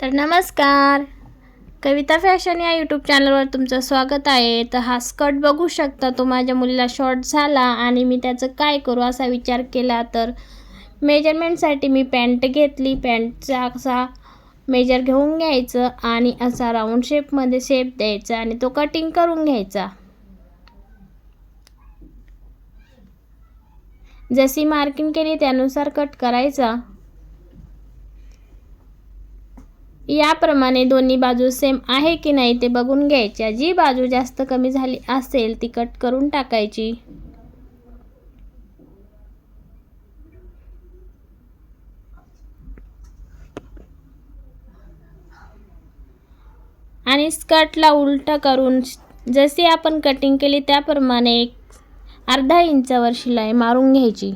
तर नमस्कार. कविता फॅशन या यूट्यूब चॅनलवर तुमचं स्वागत आहे. तर हा स्कर्ट बघू शकता तो माझ्या मुलीला शॉर्ट झाला आणि मी त्याचं काय करू असा विचार केला तर मेजरमेंटसाठी मी पॅन्ट घेतली. पॅन्टचा असा मेजर घेऊन घ्यायचं आणि असा राऊंड शेपमध्ये शेप द्यायचा आणि तो कटिंग करून घ्यायचा. जशी मार्किंग केली त्यानुसार कट करायचा. याप्रमाणे दोन्ही बाजू सेम आहे की नाही ते बघून घ्यायच्या जी बाजू जास्त कमी झाली असेल ती कट करून टाकायची. आणि स्कर्टला उलट करून जशी आपण कटिंग केली त्याप्रमाणे एक अर्धा इंचावर शिलाई मारून घ्यायची.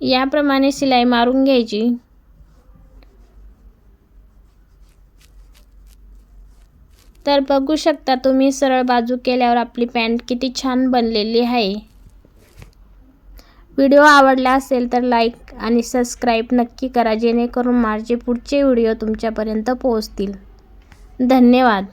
याप्रमाणे शिलाई मारून घ्यायची. तर बघू शकता तुम्ही सरळ बाजू केल्यावर आपली पॅन्ट किती छान बनलेली आहे. व्हिडिओ आवडला असेल तर लाईक आणि सबस्क्राईब नक्की करा जेणेकरून माझे पुढचे व्हिडिओ तुमच्यापर्यंत पोहोचतील. धन्यवाद.